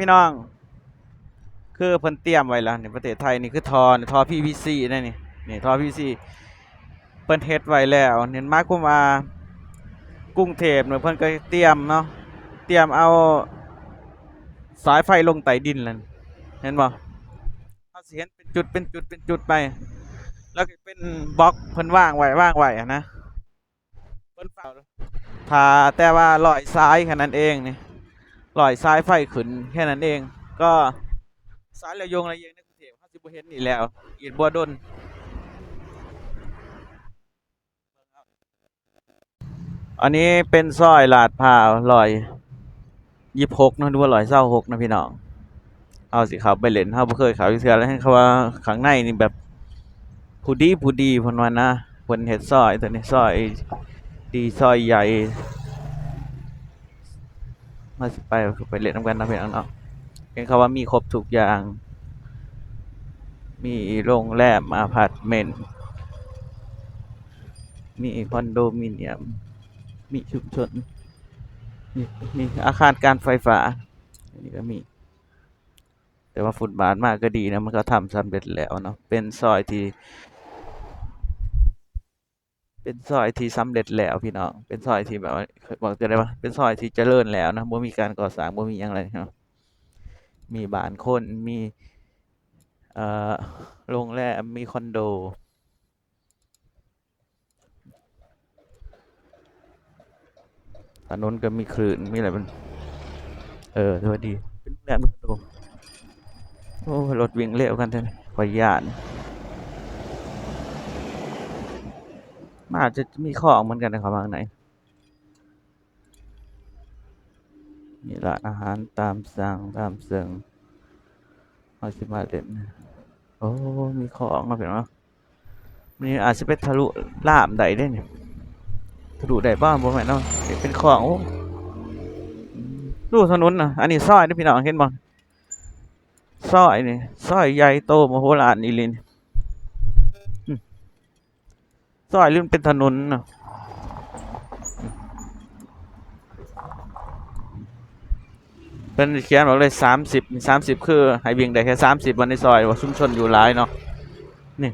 พี่น้อง คือเพิ่นเตรียมไว้แล้วในประเทศไทยนี่คือทอนี่ทอ PVC นั่นนี่นี่ทอ PVC เพิ่นเฮ็ดไว้แล้วเห็นมาคุมว่ากรุงเทพเนี่ยเพิ่นก็เตรียมเนาะเตรียมเอาสายไฟลงใต้ดินแล้วเห็นบ่เฮาสิเห็นเป็นจุดเป็นจุดเป็นจุดไป แล้วก็เป็นบล็อกเพิ่นวางไว้วางไว้นะเพิ่นเฝ้าถ้าแต่ว่าลอยซ้ายแค่นั้นเองนี่ ลอยซ้ายไฟขึ้นแค่นั้นเอง ก็สายระยงระเยงในกรุงเทพเขาสิบเห็นนี่แล้วอีดบัวดนอันนี้เป็นซอยลาดพร้าวลอยยี่หกนะดูว่าลอยเศร้าหกนะพี่น้อง เอาสิเขาไปเล่นเขาเคยขาเทื่อแล้วให้เขาว่าข้างในนี่แบบผู้ดีผู้ดีพนว่านะพนเฮ็ดซอยตัวนี้ซอยดีซอยใหญ่ มาสิไปไปเล่นน้ำกันนะเพี่น้องเนาะเห็นเขาว่ามีครบทุกอย่าง มีโรงแรมอาพาร์ตเมนต์มีคอนโดมิเนียม มีชุมชนมีมีอาคารการไฟฟ้า อันนี้ก็มี แต่ว่าฟุตบาทมากก็ดีนะ มันก็ทำสำเร็จแล้วเนาะ เป็นซอยที่ เป็นซอยที่สำเร็จแล้วพี่น้อง เป็นซอยที่แบบว่าบอกจะได้ว่าเป็นซอยที่เจริญแล้วนะบ่มีการก่อสร้างบ่มีหยังเลยเนาะมีบ้านคนมีเอ่อโรงแรมมีคอนโด ถนนก็มีคลื่นมีอะไรมัน เออสวัสดี เป็นโรงแรมมีคอนโด โอ้รถวิ่งเร็วกันเท่านี้ขอยย่าน มันอาจจะมีข้องเหมือนกันนะครับข้างในมีร้านอาหารตามสั่งตามเสั่งเอาสิมาเล่นโอ้ มีของมาเห็นไหมนี่อาจจะเป็นทะลุล่ามใดได้เนี่ยทะลุได้บ้างบ่แม่นเนาะเป็นของโอ้อืมดูถนนนะอันนี้ซอยนี่พี่น้องเห็นบ่ซอยนี่ซอยใหญ่โตมโหฬารอีลิน ซอยหรือมันเป็นถนนนะเป็นเขียนบอกเลยสามสิบสามสิบคือให้วิ่งได้แค่สามสิบวันในซอยว่าชุมชนอยู่หลายเนาะนี่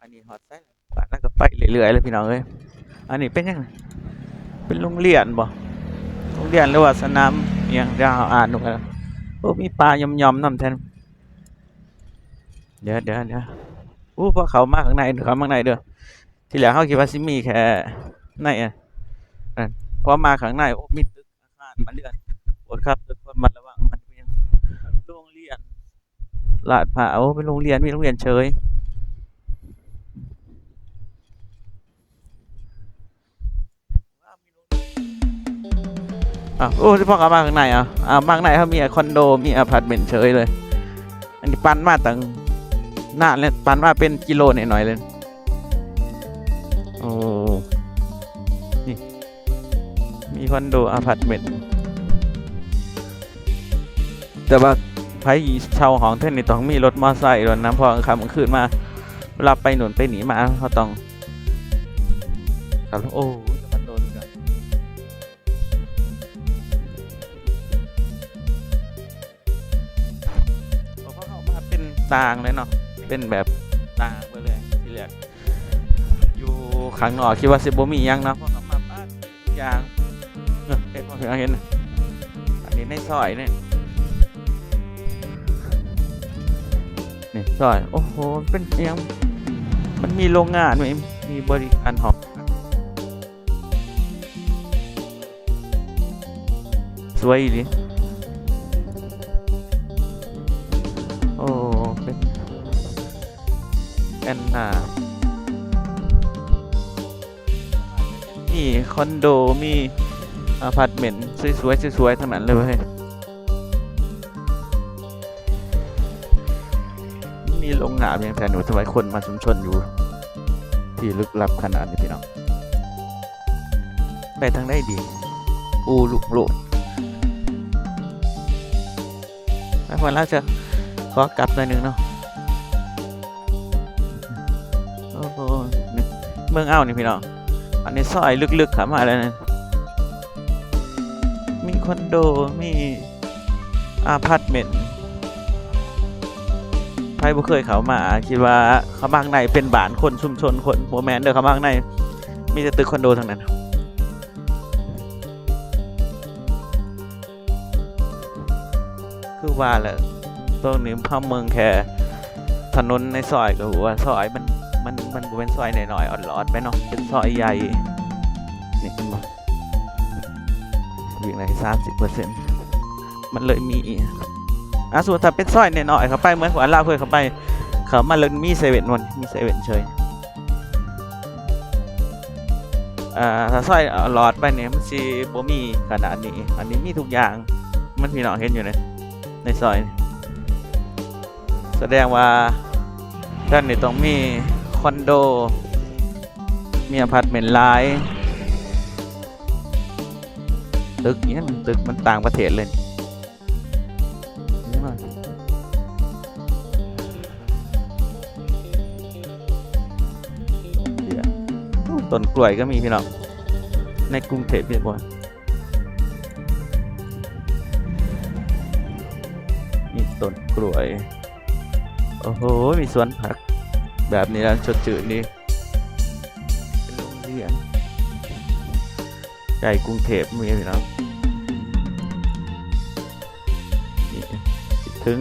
อันนี้ฮอตไซส์บ้าก็ไปเรื่อยๆเลยพี่น้องเอ้ยอันนี้เป็นยังไงเป็นโรงเรียนบ่โรงเรียนหรือว่าสนาม ยังเดี๋ยวเราอ่านดูกันโอ้มีปลายำยำๆน้ำแทนเดี๋ยวเดี๋ยวเดี๋ยวอู้พอเขามากข้างในเขามาข้างในเด้อที่เหลือเขาคิดว่าซิมีแค่ในอะพอมาข้างในโอ้มีตึกอาคารมาเรือนโอดครับตึกคนมันระวังมันเป็นโรงเรียนลาดพร้าวเป็นโรงเรียนมีโรงเรียนเฉย อะโอ้ที่พ่อเขามาข้างในอะอ่ามาข้างในเขามีคอนโดมีอพาร์ตเมนต์เฉยเลย อันนี้ปันมาตั้งหน้านเลยปันมาเป็นกิโลหน่อยๆเลยโอ้นี่มีคอนโดอพาร์ตเมนต์แต่ว่าไผเช่าห้องเท่านี้ต้องมีรถมอเตอร์ไซค์รถน้ำพองคำกลางคืนมาเวลาไปหนุนไปหนีมาเขาต้องครับโอ้ ต่างเลยเนาะเป็นแบบต่างไปเลยที่แรกอยู่ข้างนอกคิดว่าสิบ่มียังเนาะเพราะเขามาบ้านทุกอย่างเห็นบ่เห็นนะอันนี้ในซอยเนี่ยนี่ซอยโอ้โหเป็นเอียงมันมีโรงงานไหมมีบริการหอสวยดิ อนนามีคอนโด มีอพาร์ตเมนต์สวยๆสวยๆทั้งนั้นเลยเว้ยมีโรงงานอย่างแทนหนูทำไมคนมาชุมชนอยู่ ที่ลึกลับขนาดนี้พี่น้องไปทางได้ดี อูลุกโลดแล้วันเราจะขอกลับหน่อยหนึ่งเนาะ เมืองอ้าวนี่พี่น้องอันนี้ซอยลึกๆขามาแล้วนะมีคอนโดมีอาพาร์ตเมนต์ใครบ่เคยเขามาคิดว่าเขามางในเป็นบ้านคนชุมชนคนโมแมนเด้อเขามาข้างในมีแต่ตึกคอนโดทั้งนั้นคือว่าแหละตรงนี้พ่อเมืองแค่ถนนในซอยก็หัวาซอยมัน มันมันเป็นซอยหน่อยๆอ่อนหลอดไปเนาะเป็นซอยใหญ่นี่เห็นบ่วิ่งได้สามสิบเปอร์เซ็นต์มันเลยมีอะส่วนถ้าเป็นซอยหน่อยๆเข้าไปเหมือนหัวลาวเคยเข้าไปเขามาเลยมีเซเว่นวันมีเซเว่นเฉยอ่าถ้าซอยหลอดไปเนี่ยมันสิบ่มีขนาดนี้ อันนี้มีทุกอย่างมันพี่น้องเห็นอยู่ในในซอย แสดงว่าท่านนี่ต้องมี คอนโด มีอพาร์ตเมนต์หลายตึกเนี้ยมันตึกมันต่างประเทศเลยนี่มาเดี๋ยวอู้ต้นกล้วยก็มีพี่น้องในกรุงเทพพี่บอยมีต้นกล้วย โอ้โห มีสวนผัก แบบนี้แล้วชดจืดนี่เป็นโรงเรียนใกล้กรุงเทพมีองนี่คิดถึง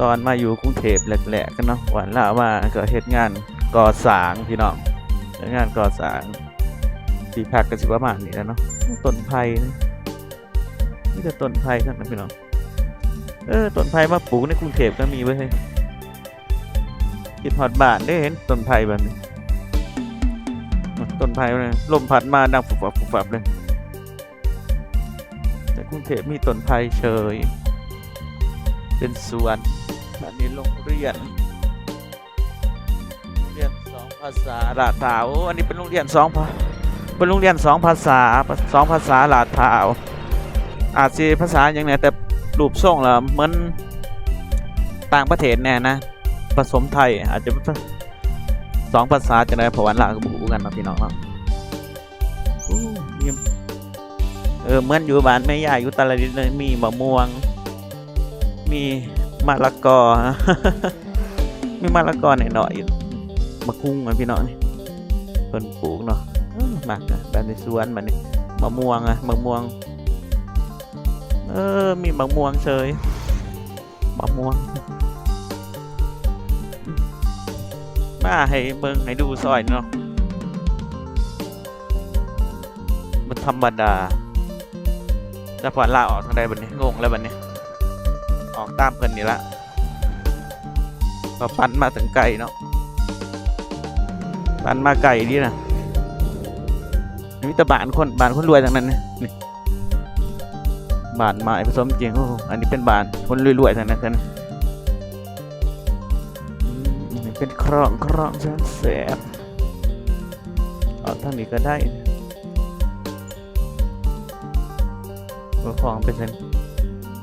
ตอนมาอยู่กรุงเทพแหลกๆกันเนาะหวานล่าว่าก็เฮ็ดงานก่อสร้างพี่น้องเฮ็ดงานก่อสร้างที่พักก็สิประมาณนี้แล้วเนาะต้นไผ่นี่นี่แต่ต้นไผ่ทั้งนั้นพี่น้องเออต้นไผ่มาปลูกในกรุงเทพก็มีเว้ยเฮ้ย คิดฮอดบ้านได้เห็นต้นไผ่แบบนี้ต้นไผ่เนี่ยลมพัดมาดังฟุบฟับฟุบฟับเลยแต่กรุงเทพมีต้นไผ่เฉย เป็นสวนอันนี้โรงเรียนเรียนสองภาษาลาดพร้าวอันนี้เป็นโรงเรียนสองภาเป็นโรงเรียนสองภาษาสองภาษาลาดพร้าวอาจจะภาษาอย่างเนี้ยแต่รูปทรงละเหมือนต่างประเทศแน่นะ ผสมไทย อาจจะสองภาษาจะได้เพราะวันลาวก็บูกันนาะพี่น้องเนาะเออเหมือนอยู่บ้านแม่ย่าอยู่ตะลดินเลยมีมะม่วง มีมะละกอ มีมะละกอหน่อยๆอยมะคุ้งมันพี่น้องนี่เพิ่นปลูกเนาะมากอะแบบในสวนมันนี่มะม่วงอะมะม่วง เออ มีมะม่วงเฉยมะม่วง มาให้เบิ่งให้ดูซอยเนาะมันธรรมดาแต่พอลาออกทางใดบัดนี้งงแล้วบัดนี้ ออกตามเพิ่นนี่ละก็ปันมาถึงไก่เนาะปันมาไก่ดีนะมีแต่บานคนบานคนรวยทั้งนั้นนะนี่บ้านไม้ผสมจริงโอ้อันนี้เป็นบ้านคนรวยๆทั้งนั้นกัน เป็นครองครองแสนแสบเอาทางนี้ก็ได้ก็คลองเป็นเส้น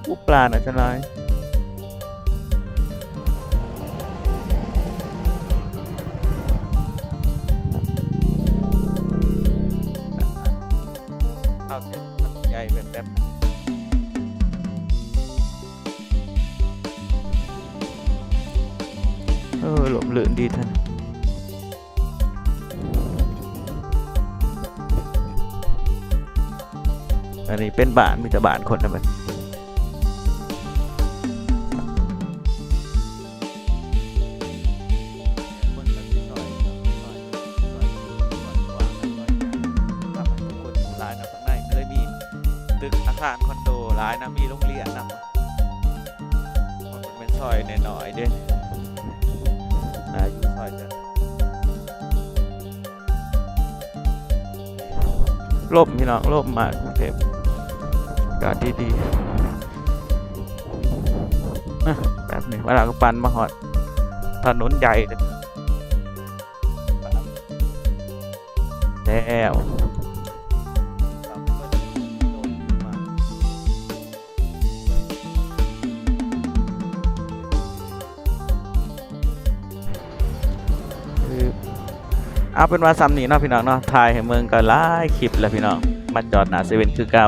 อุปลาหน่อยจะน้อย ดีท่านอันนี้เป็นบ้านมีแต่บ้านคนนะมันหลายนะข้างในเลยมีตึกอาคารคอนโดหลายนะมีโรงเรียนนะมันเป็นซอยหน่อยๆด้อาอยู่ ซอยจะลบพี่น้องลบมากกรุงเทพกาศดีๆนะแบบนี้เวลาก็ปันมาหอดถนนใหญ่แล้ว เอาเป็นว่าซ้ำนี้เนาะพี่น้องเนาะถ่ายให้เมืองก็หลายคลิปแล้วพี่น้องมาจอดหนาเซเว่นคือเก่า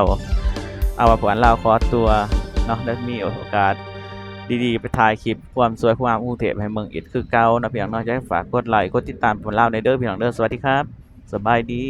เอาว่าผวนเราขอตัวเนาะได้มีโอกาสดีๆ ไปถ่ายคลิปความสวยความอู้เทพให้เมืองอิดคือเก่านะพี่น้องเนาะจะฝากกดไลค์กดติดตามผลเล่าในเด้อพี่น้องเด้อสวัสดีครับ สบายดี